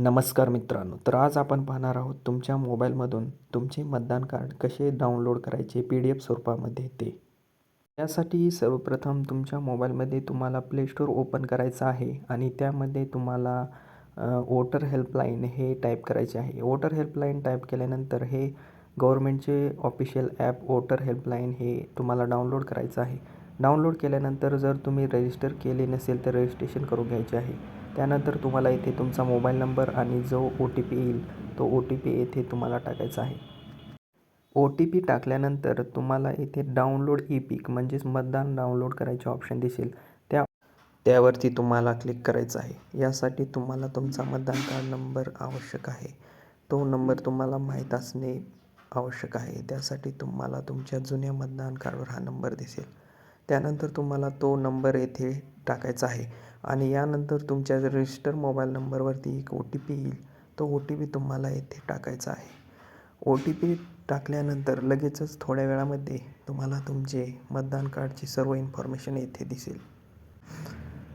नमस्कार मित्रांनो तर आज आपण पाहणार आहोत तुमच्या मोबाईलमधून तुमचे मतदान कार्ड कसे डाउनलोड करायचे पी डी एफ स्वरूपामध्ये ते. यासाठी सर्वप्रथम तुमच्या मोबाईलमध्ये तुम्हाला प्ले स्टोअर ओपन करायचं आहे आणि त्यामध्ये तुम्हाला वोटर हेल्पलाईन हे टाईप करायचे आहे. वोटर हेल्पलाईन टाईप केल्यानंतर हे गव्हर्मेंटचे ऑफिशियल ॲप वोटर हेल्पलाईन हे तुम्हाला डाउनलोड करायचं आहे. डाउनलोड केल्यानंतर जर तुम्ही रजिस्टर केले नसेल तर रजिस्ट्रेशन करून घ्यायचे आहे. त्यानंतर तुम्हाला इथे तुमचा मोबाईल नंबर आणि जो ओ टी पी येईल तो ओ टी पी येथे तुम्हाला टाकायचा आहे. ओ टी पी टाकल्यानंतर तुम्हाला इथे डाउनलोड ई पिक म्हणजेच मतदान डाउनलोड करायचे ऑप्शन दिसेल. त्या त्यावरती तुम्हाला क्लिक करायचं आहे. यासाठी तुम्हाला तुमचा मतदान कार्ड नंबर आवश्यक आहे. तो नंबर तुम्हाला माहीत असणे आवश्यक आहे. त्यासाठी तुम्हाला तुमच्या जुन्या मतदान कार्डवर हा नंबर दिसेल. त्यानंतर तुम्हाला तो नंबर येथे टाकायचा आहे. आणि यानंतर तुमच्या रजिस्टर मोबाईल नंबरवरती एक ओ टी पी येईल. तो ओ टी पी तुम्हाला येथे टाकायचा आहे. ओ टी पी टाकल्यानंतर लगेचच थोड्या वेळामध्ये तुम्हाला तुमचे मतदान कार्डची सर्व इन्फॉर्मेशन येथे दिसेल.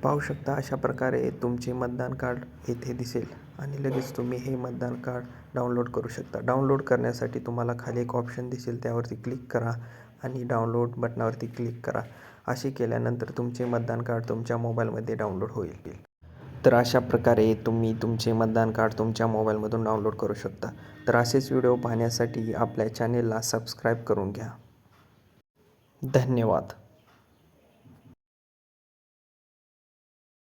पाहू शकता अशा प्रकारे तुमचे मतदान कार्ड येथे दिसेल आणि लगेच तुम्ही हे मतदान कार्ड डाउनलोड करू शकता. डाउनलोड करण्यासाठी तुम्हाला खाली एक ऑप्शन दिसेल. त्यावरती क्लिक करा. आणि डाउनलोड बटनावरती क्लिक करा. असे केल्यानंतर तुमचे मतदान कार्ड तुमच्या मोबाईलमध्ये डाउनलोड होईल. तर अशा प्रकारे तुम्ही तुमचे मतदान कार्ड तुमच्या मोबाईलमधून डाउनलोड करू शकता. तर असेच व्हिडिओ पाहण्यासाठी आपल्या चॅनेलला सबस्क्राईब करून घ्या. धन्यवाद.